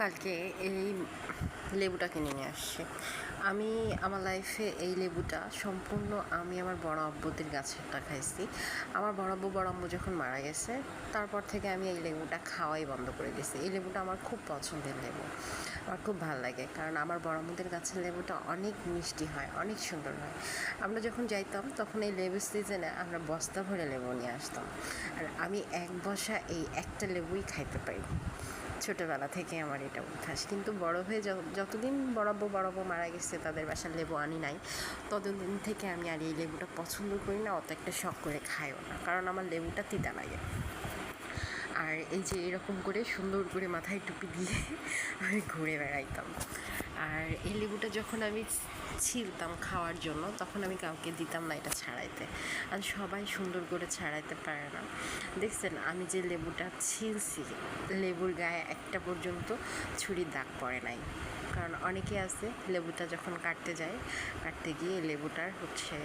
কালকে এই লেবুটা কিনে নিয়ে আসছে। আমি, আমার লাইফে এই লেবুটা সম্পূর্ণ আমি আমার বড় আব্বুদের গাছেরটা খাইছি। আমার বড় আব্বু বড় আব্বু যখন মারা গেছে, তারপর থেকে আমি এই লেবুটা খাওয়াই বন্ধ করে দিয়েছি। এই লেবুটা আমার খুব পছন্দের লেবু। আমার খুব ভালো লাগে, কারণ আমার বড় আম্মুদের গাছের লেবুটা অনেক মিষ্টি হয়, অনেক সুন্দর হয়। আমরা যখন যাইতাম, তখন এই লেবু সিজনে আমরা বস্তা ভরে লেবু নিয়ে আসতাম। আর আমি এক বসা এই একটা লেবুই খাইতে পারি। ছোটোবেলা থেকে আমার এটা অভ্যাস। কিন্তু বড় হয়ে যতদিন বড়াবো বড়াবো মারা গেছে, তাদের বাসার লেবু আনি নাই, ততদিন থেকে আমি আর এই লেবুটা পছন্দ করি না, অত একটা শখ করে খাইও না, কারণ আমার লেবুটা তিতা লাগে। আর এই যে এরকম করে সুন্দর করে মাথায় টুপি দিয়ে আমি ঘুরে বেড়াইতাম। আর এই লেবুটা যখন আমি ছিলতাম খাওয়ার জন্য, তখন আমি কাউকে দিতাম না এটা ছাড়াইতে। আর সবাই সুন্দর করে ছাড়াইতে পারে না। দেখছেন, আমি যে লেবুটা ছিলছি, লেবুর গায়ে একটা পর্যন্ত ছুরির দাগ পড়ে নাই। কারণ অনেকে আছে, লেবুটা যখন কাটতে যায়, কাটতে গিয়ে লেবুটার হচ্ছে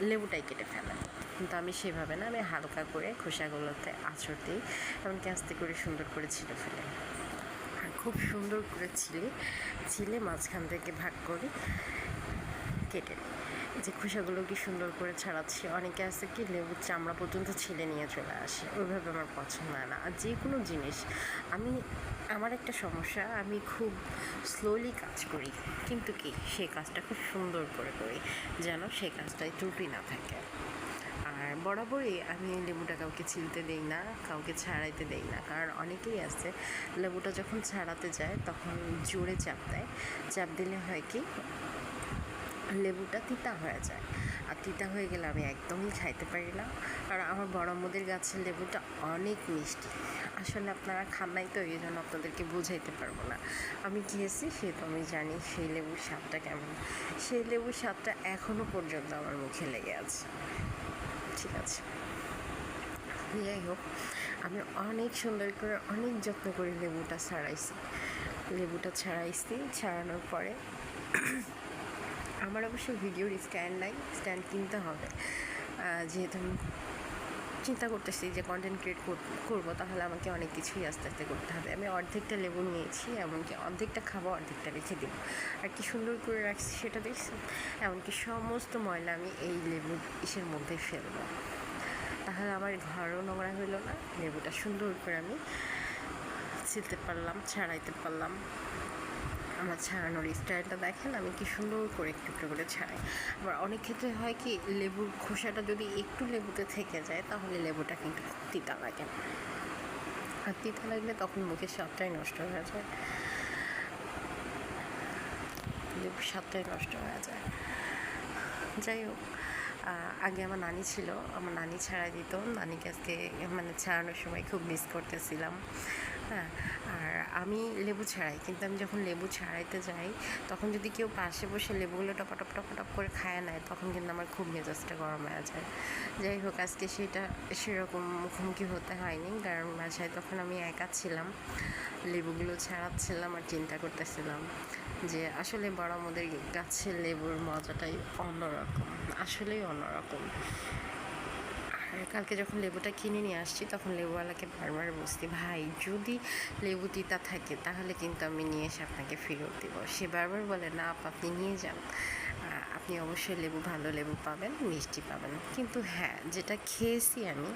লেবুটাই কেটে ফেলে। কিন্তু আমি সেভাবে না, আমি হালকা করে খোসাগুলোতে আঁচড় দিই এমনকি আস্তে করে সুন্দর করে ছিলে ফেলে। আর খুব সুন্দর করে ছিলে ছিলে মাঝখান থেকে ভাগ করে কেটে নিই। যে খোসাগুলো কি সুন্দর করে ছাড়াচ্ছি, অনেকে আছে কি লেবুর চামড়া পর্যন্ত ছিলে নিয়ে চলে আসে, ওইভাবে আমার পছন্দ হয় না। আর যে কোনো জিনিস, আমি, আমার একটা সমস্যা, আমি খুব স্লোলি কাজ করি, কিন্তু কি সেই কাজটা খুব সুন্দর করে করি, যেন সেই কাজটায় ত্রুটি না থাকে। বরাবরই আমি লেবুটা কাউকে ছিলতে দেই না, কাউকে ছাড়াইতে দেই না। কারণ অনেকেই আছে, লেবুটা যখন ছাড়াতে যায়, তখন জোরে চাপ দেয়। চাপ দিলে হয় কি, লেবুটা তিতা হয়ে যায়। আর তিতা হয়ে গেলে আমি একদমই খাইতে পারি না। আর আমার বড় আম্মুদের গাছের লেবুটা অনেক মিষ্টি। আসলে আপনারা খান নাই তো, এই জন্য আপনাদেরকে বুঝাইতে পারব না। আমি খেয়েছি, সে তো আমি জানি সেই লেবুর স্বাদটা কেমন। সেই লেবুর স্বাদটা এখনও পর্যন্ত আমার মুখে লেগে আছে। ঠিক আছে। যাই হোক আমি অনেক সুন্দর করে, অনেক যত্ন করে লেবুটা ছাড়াইছি। লেবুটা ছাড়াইছি, ছাড়ানোর পরে আমার অবশ্য ভিডিওর স্ট্যান্ড নাই, স্ট্যান্ড কিনতে হবে। যেহেতু আমি চিন্তা করতেছি যে কন্টেন্ট ক্রিয়েট করব, তাহলে আমাকে অনেক কিছুই আস্তে আস্তে করতে হবে। আমি অর্ধেকটা লেবু নিয়েছি, এমনকি অর্ধেকটা খাব, অর্ধেকটা রেখে দেবো। আর কি সুন্দর করে রাখছি সেটা দেখছি? এমনকি সমস্ত ময়লা আমি এই লেবু ইসের মধ্যে ফেলব। তাহলে আমার ঘরও নোংরা হইল না লেবুটা সুন্দর করে আমি ছিলতে পারলাম, ছাড়াইতে পারলাম। আমার ছাড়ানোর স্টাইলটা দেখেন, আমি কি সুন্দর করে একটু একটু করে ছাড়াই। আবার অনেক ক্ষেত্রে হয় কি, লেবুর খোসাটা যদি একটু লেবুতে থেকে যায়, তাহলে লেবুটা কিন্তু তিতা লাগে। আর তিতা লাগলে তখন মুখের স্বাদটাই নষ্ট হয়ে যায়। লেবুর স্বাদটাই নষ্ট হয়ে যায়। যাই হোক আগে আমার নানি ছিল, আমার নানি ছাড়া দিত। নানিকে আজকে মানে ছাড়ানোর সময় খুব মিস করতেছিলাম। হ্যাঁ আর আমি লেবু ছাড়াই। কিন্তু আমি যখন লেবু ছাড়াইতে যাই, তখন যদি কেউ পাশে বসে লেবুগুলো টপাটপ টপাটপ করে খায় নেয় তখন কিন্তু আমার খুব মেজাজটা গরম হয়ে যায়। যাই হোক, আজকে সেটা, সেরকম মুখোমুখি হতে হয়নি, কারণ বাসায় তখন আমি একা ছিলাম। লেবুগুলো ছাড়াচ্ছিলাম আর চিন্তা করতেছিলাম যে আসলে বড় আমাদের গাছের লেবুর মজাটাই অন্যরকম, আসলেই অন্যরকম। কালকে যখন লেবুটা কিনে নিয়ে আসছি তখন লেবুওয়ালাকে বারবার বসতি ভাই যদি লেবু তিতা থাকে তাহলে কিন্তু আমি নিয়ে এসে আপনাকে ফেরত দেবো। সে বারবার বলে না আপা, আপনি নিয়ে যান। আপনি অবশ্যই লেবু, ভালো লেবু পাবেন, মিষ্টি পাবেন। কিন্তু হ্যাঁ যেটা খেয়েছি আমি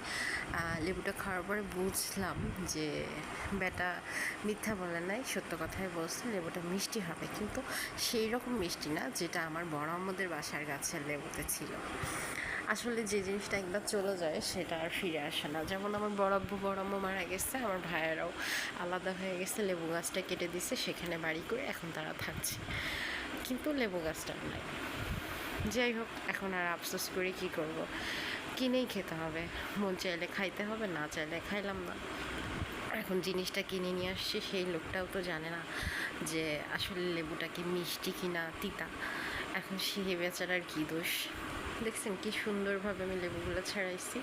লেবুটা খাওয়ার পরে বুঝলাম যে বেটা মিথ্যা বলে নাই, সত্য কথাই বলছে, লেবুটা মিষ্টি হবে। কিন্তু সেই রকম মিষ্টি না, যেটা আমার বড় আমাদের বাসার গাছের লেবুতে ছিল। আসলে যে জিনিসটা একবার চলে যায়, সেটা আর ফিরে আসে না। যেমন আমার বড় আব্বু, বড় আম্মু মারা গেছে, আমার ভাইয়েরাও আলাদা হয়ে গেছে, লেবু গাছটা কেটে দিছে, সেখানে বাড়ি করে এখন তারা থাকছে। কিন্তু লেবু গাছটা নাই। যাই হোক, এখন আর আফসোস করে কি করব। কিনেই খেতে হবে। মন চাইলে খাইতে হবে, না চাইলে খাইলাম না। এখন জিনিসটা কিনে নিয়ে আসছি, সেই লোকটাও তো জানে না যে আসলে লেবুটা কি মিষ্টি কি না তিতা। এখন সেই বেচারার কী দোষ? দেখছেন কি সুন্দরভাবে আমি লেবুগুলো ছাড়াইছি।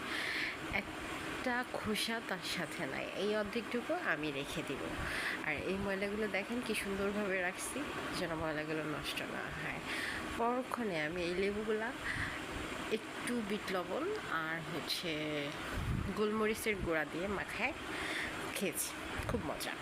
একটা খোসা তার সাথে নাই। এই অর্ধেকটুকু আমি রেখে দিব। আর এই ময়লাগুলো দেখেন কি সুন্দরভাবে রাখছি, যেন ময়লাগুলো নষ্ট না হয়। পরক্ষণে আমি এই লেবুগুলা একটু বিট লবণ আর হচ্ছে গোলমরিচের গুঁড়া দিয়ে মাখায় খেয়েছি। খুব মজা।